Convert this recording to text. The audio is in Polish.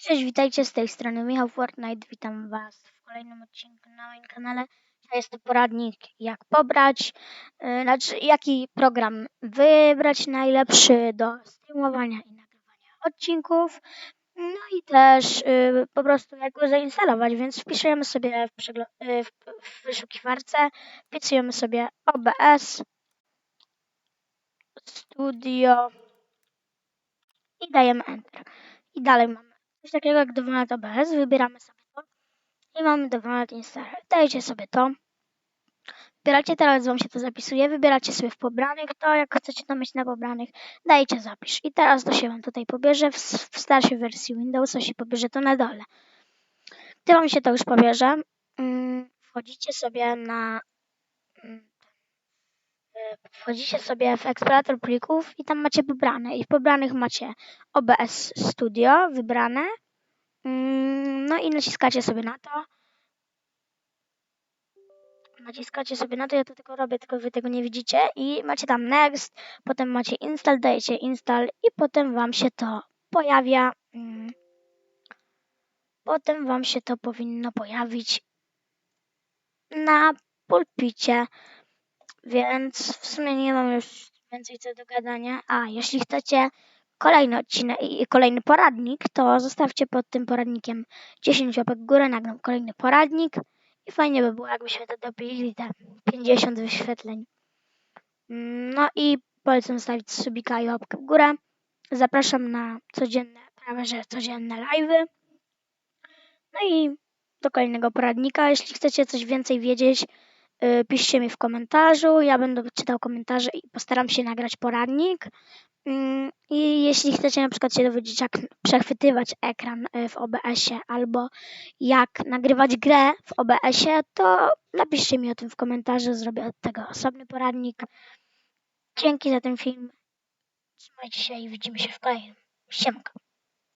Cześć, witajcie z tej strony Michał Fortnite. Witam Was w kolejnym odcinku na moim kanale. Jest to poradnik, jak pobrać, yy, znaczy jaki program wybrać najlepszy do streamowania i nagrywania odcinków. No i też yy, po prostu jak go zainstalować, więc wpisujemy sobie w, yy, w, w wyszukiwarce, wpisujemy sobie OBS Studio i dajemy Enter. I dalej mamy coś takiego jak Download OBS, wybieramy sobie to i mamy Download Installer. Dajecie sobie to. Wybieracie teraz, wam się to zapisuje, wybieracie sobie w pobranych to, jak chcecie to mieć na pobranych, dajecie zapisz. I teraz to się wam tutaj pobierze, w, w starszej wersji Windowsa się pobierze to na dole. Gdy wam się to już pobierze, mm, wchodzicie sobie na mm, wchodzicie sobie w eksplorator plików i tam macie pobrane. I w pobranych macie OBS Studio wybrane. Mm, No i naciskacie sobie na to. Naciskacie sobie na to, ja to tylko robię, tylko wy tego nie widzicie. I macie tam next, potem macie install, dajecie install i potem wam się to pojawia. mm, Potem wam się to powinno pojawić na pulpicie. Więc w sumie nie mam już więcej co do gadania. A jeśli chcecie kolejny odcinek i kolejny poradnik, to zostawcie pod tym poradnikiem 10 łapek w górę, nagram kolejny poradnik i fajnie by było, jakbyśmy to dobili te 50 wyświetleń. No i polecam zostawić subika i łapkę w górę. Zapraszam na codzienne, prawie że codzienne live'y. No i do kolejnego poradnika. Jeśli chcecie coś więcej wiedzieć, piszcie mi w komentarzu. Ja będę czytał komentarze i postaram się nagrać poradnik. Mm, I jeśli chcecie na przykład się dowiedzieć, jak przechwytywać ekran y, w OBS-ie albo jak nagrywać grę w OBS-ie, to napiszcie mi o tym w komentarzu. Zrobię od tego osobny poradnik. Dzięki za ten film. Trzymajcie się i widzimy się w kolejnym. Siemka.